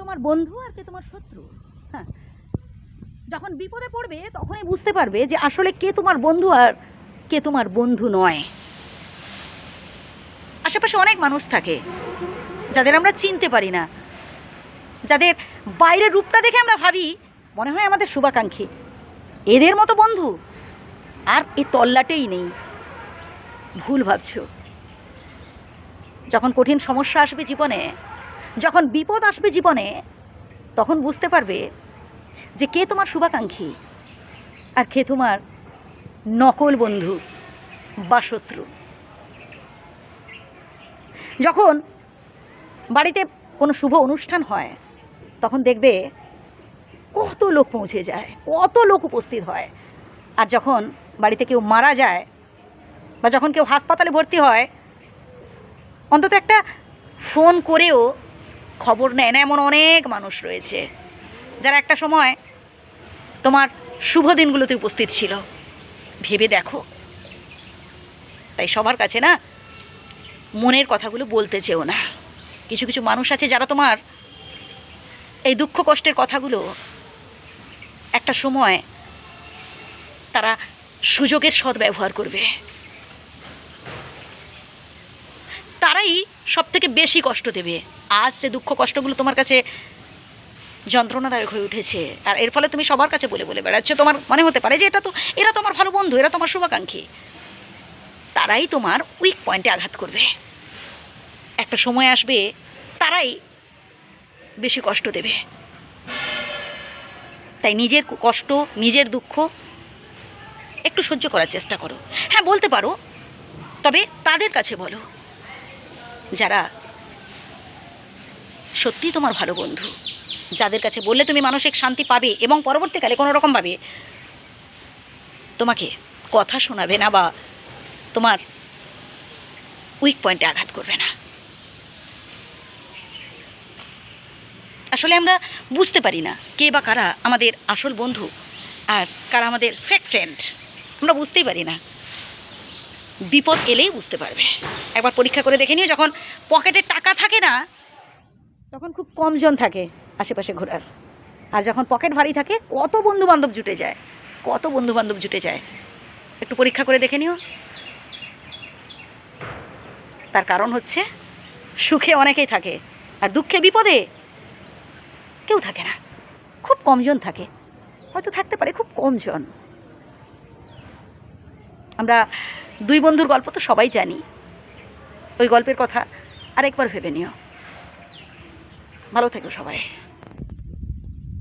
তোমার বন্ধু আর কে তোমার শত্রু? হ্যাঁ। যখন বিপদে পড়বে, তখনই বুঝতে পারবে যে আসলে কে তোমার বন্ধু আর কে তোমার বন্ধু নয়। আশেপাশে অনেক মানুষ থাকে, যাদের আমরা চিনতে পারি না। যাদের বাইরের রূপটা দেখে আমরা ভাবি, মনে হয় আমাদের শুভাকাঙ্ক্ষী। এদের মতো বন্ধু আর এ তল্লাটেই নেই। ভুল ভাবছ। যখন কঠিন সমস্যা আসবে জীবনে যখন বিপদ আসবে জীবনে, তখন বুঝতে পারবে যে কে তোমার শুভাকাঙ্ক্ষী আর কে তোমার নকল বন্ধু বা শত্রু। যখন বাড়িতে কোনো শুভ অনুষ্ঠান হয়, তখন দেখবে কত লোক পৌঁছে যায়, কত লোক উপস্থিত হয়। আর যখন বাড়িতে কেউ মারা যায় বা যখন কেউ হাসপাতালে ভর্তি হয়, অন্তত একটা ফোন করেও খবর নেয় না, এমন অনেক মানুষ রয়েছে, যারা একটা সময় তোমার শুভ দিনগুলোতে উপস্থিত ছিল। ভেবে দেখো। তাই সবার কাছে না, মনের কথাগুলো বলতে চেও না। কিছু কিছু মানুষ আছে যারা তোমার এই দুঃখ কষ্টের কথাগুলো একটা সময় তারা সুযোগের সদ্ব্যবহার করবে। তারাই সব থেকে বেশি কষ্ট দেবে। আজ সে দুঃখ কষ্টগুলো তোমার কাছে যন্ত্রণাদায়ক হয়ে উঠেছে। আর এর ফলে তুমি সবার কাছে বলে বলে বেড়াচ্ছ। তোমার মনে হতে পারে যে এটা তো, এরা তোমার ভালো বন্ধু, এরা তোমার শুভাকাঙ্ক্ষী। তারাই তোমার উইক পয়েন্টে আঘাত করবে। একটা সময় আসবে, তারাই বেশি কষ্ট দেবে। তাই নিজের কষ্ট, নিজের দুঃখ একটু সহ্য করার চেষ্টা করো। হ্যাঁ বলতে পারো। তবে তাদের কাছে বলো। যারা সত্যি তোমার ভালো বন্ধু, যাদের কাছে বললে তুমি মানসিক শান্তি পাবে এবং পরবর্তীকালে কোনো রকমভাবে তোমাকে কথা শোনাবে না বা তোমার উইক পয়েন্টে আঘাত করবে না। আসলে আমরা বুঝতে পারি না কে বা কারা আমাদের আসল বন্ধু আর কারা আমাদের ফেক ফ্রেন্ড আমরা বুঝতেই পারি না। বিপদ এলেই বুঝতে পারবে। একবার পরীক্ষা করে দেখে নিও, যখন পকেটে টাকা থাকে না, তখন খুব কম জন থাকে আশেপাশে ঘোরার। আর যখন পকেট ভারী থাকে, কত বন্ধু বান্ধব জুটে যায়, কত বন্ধু বান্ধব জুটে যায়। একটু পরীক্ষা করে দেখে নিও। তার কারণ হচ্ছে, সুখে অনেকেই থাকে আর দুঃখে বিপদে কেউ থাকে না। খুব কমজন থাকে, হয়তো থাকতে পারে খুব কমজন। আমরা দুই বন্ধুর গল্প তো সবাই জানি। ওই গল্পের কথা আরেকবার ভেবে নিও। ভালো থেকো সবাই।